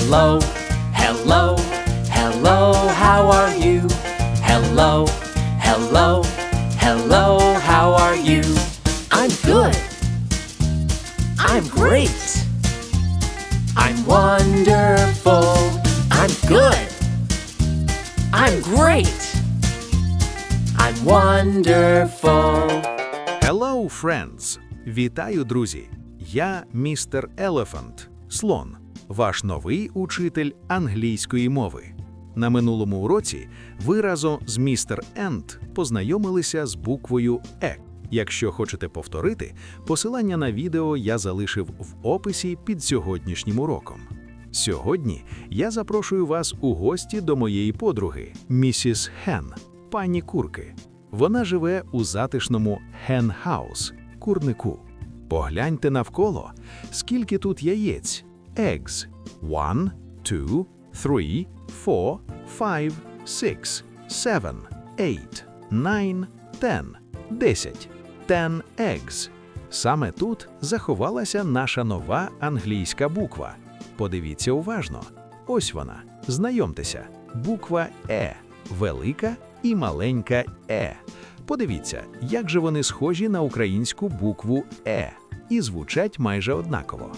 Hello, hello, hello, how are you? Hello, hello, hello, how are you? I'm good. I'm great. I'm wonderful. I'm good. I'm great. I'm wonderful. Hello, friends! Вітаю, друзі! Я містер Елефант, слон, Ваш новий учитель англійської мови. На минулому уроці ви разом з містер Енд познайомилися з буквою Е. Якщо хочете повторити, посилання на відео я залишив в описі під сьогоднішнім уроком. Сьогодні я запрошую вас у гості до моєї подруги, місіс Хен, пані курки. Вона живе у затишному Хен-хаус, курнику. Погляньте навколо, скільки тут яєць. Eggs. One, two, three, four, five, six, seven, eight, nine, ten. Десять. Ten eggs. Саме тут заховалася наша нова англійська буква. Подивіться уважно. Ось вона. Знайомтеся. Буква Е. Велика і маленька Е. Подивіться, як же вони схожі на українську букву Е і звучать майже однаково.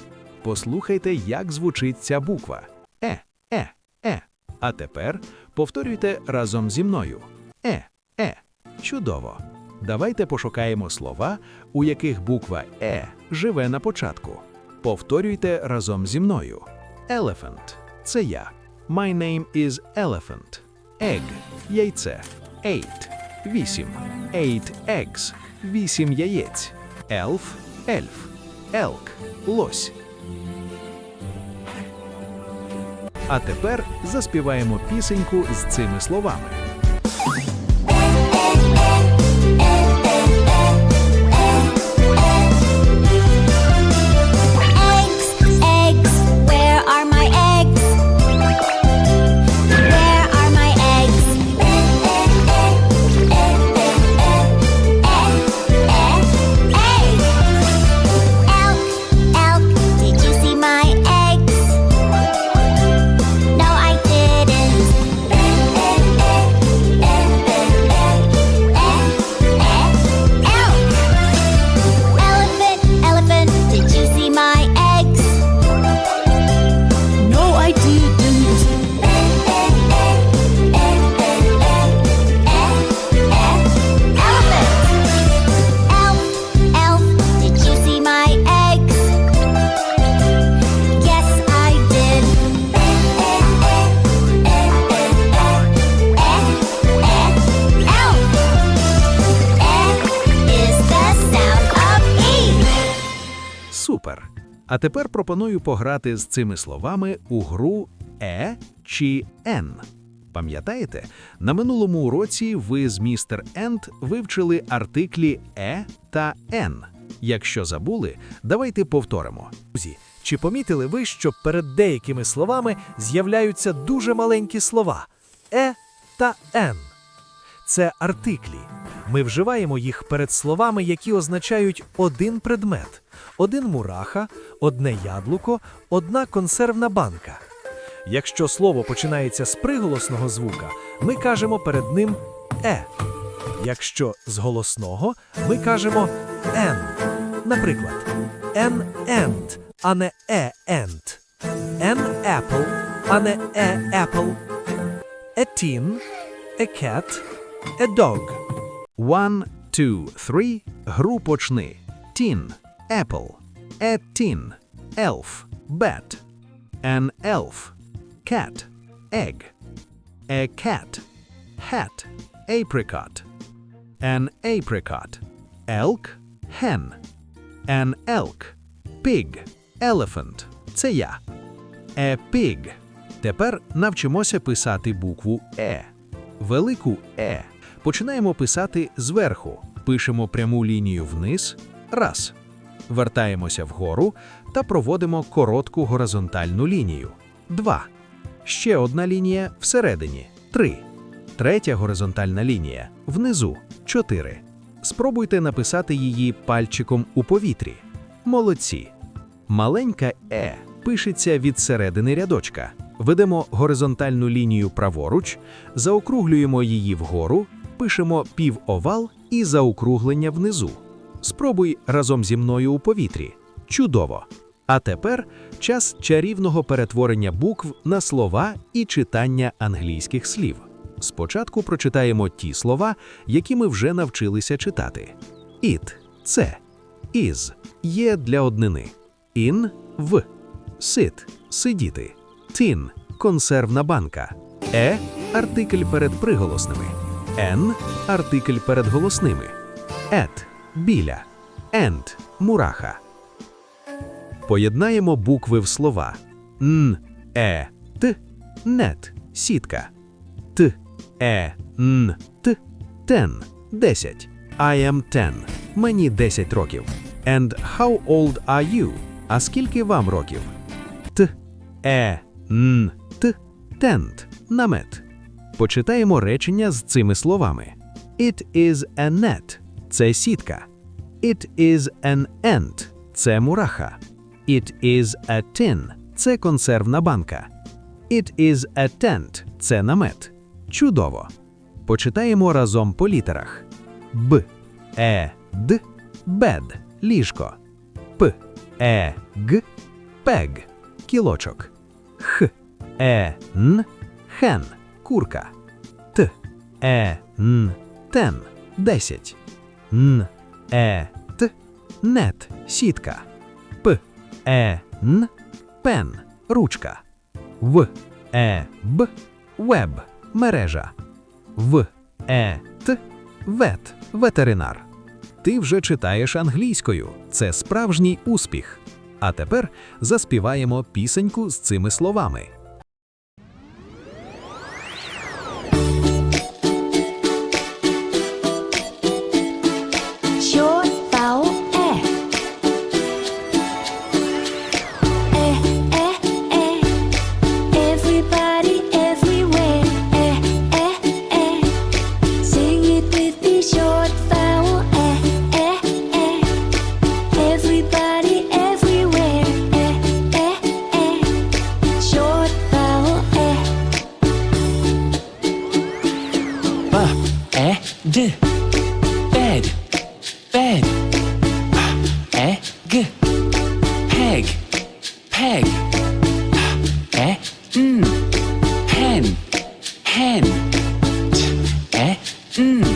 Послухайте, як звучить ця буква Е, Е, Е. А тепер повторюйте разом зі мною. Е, Е. Чудово. Давайте пошукаємо слова, у яких буква Е живе на початку. Повторюйте разом зі мною. Elephant – це я. My name is Elephant. Egg – яйце. Eight – вісім. Eight eggs – вісім яєць. Elf – ельф. Elk – лось. А тепер заспіваємо пісеньку з цими словами. А тепер пропоную пограти з цими словами у гру Е чи Н. Пам'ятаєте, на минулому уроці ви з містер Енд вивчили артиклі Е та Н. Якщо забули, давайте повторимо. Друзі, чи помітили ви, що перед деякими словами з'являються дуже маленькі слова е та н? Це артиклі. Ми вживаємо їх перед словами, які означають один предмет: один мураха, одне яблуко, одна консервна банка. Якщо слово починається з приголосного звука, ми кажемо перед ним е. Якщо з голосного, ми кажемо н. Наприклад, an ant, а не a ant. An apple, а не a apple. A tin, a cat, a dog. One, two, three. Гру почни. Tin. Apple. A tin. Elf. Bat. An elf. Cat. Egg. A cat. Hat. Apricot. An apricot. Elk. Hen. An elk. Pig. Elephant. Це я. A pig. Тепер навчимося писати букву Е. Велику Е. Починаємо писати зверху. Пишемо пряму лінію вниз. Раз. Вертаємося вгору та проводимо коротку горизонтальну лінію. Два. Ще одна лінія всередині. Три. Третя горизонтальна лінія внизу. Чотири. Спробуйте написати її пальчиком у повітрі. Молодці. Маленька Е пишеться від середини рядочка. Ведемо горизонтальну лінію праворуч, заокруглюємо її вгору, пишемо півовал і заокруглення внизу. Спробуй разом зі мною у повітрі. Чудово! А тепер час чарівного перетворення букв на слова і читання англійських слів. Спочатку прочитаємо ті слова, які ми вже навчилися читати. It – це, is – є для однини, in – в, sit – сидіти, tin – консервна банка, е – артикль перед приголосними, n – артикль перед голосними, at – біля, and – мураха. Поєднаємо букви в слова Н, Е, Т, нет, сітка. Т, Е, Н, Т, ten, десять. I am ten. Мені 10 років. And how old are you? А скільки вам років? Т, Е, Н, Т, tent, намет. Почитаємо речення з цими словами. It is a net. Це сітка. It is an ant. Це мураха. It is a tin. Це консервна банка. It is a tent. Це намет. Чудово. Почитаємо разом по літерах. Б, Е, Д, бед, ліжко. П, Е, Г, пег, кілочок. Х, Е, Н, хен, курка. Т, Е, Н, тен, десять. Н, Е, Т, нет, сітка. П, Е, Н, пен, ручка. В, Е, Б, веб, мережа. В, Е, Т, вет, ветеринар. Ти вже читаєш англійською. Це справжній успіх. А тепер заспіваємо пісеньку з цими словами. D. Bed, bed. E, G. Peg, peg. E, N. Pen, hen. T, E, N.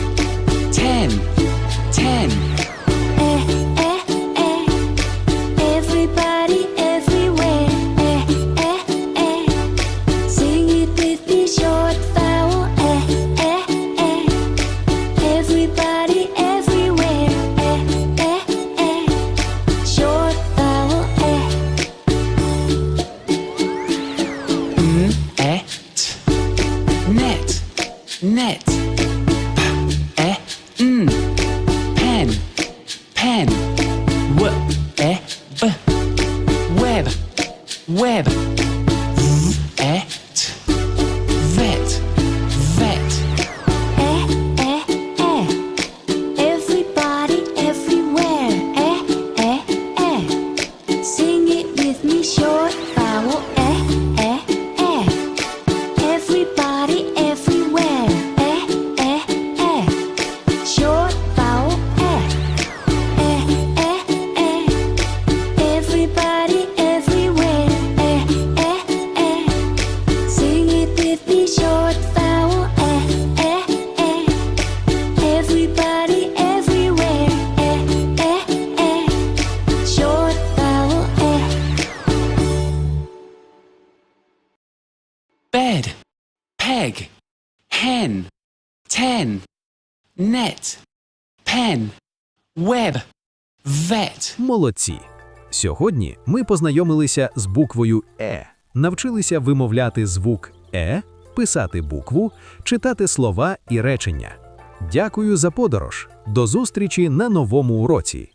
web. Net, pen, web, vet. Молодці! Сьогодні ми познайомилися з буквою Е, навчилися вимовляти звук Е, писати букву, читати слова і речення. Дякую за подорож. До зустрічі на новому уроці.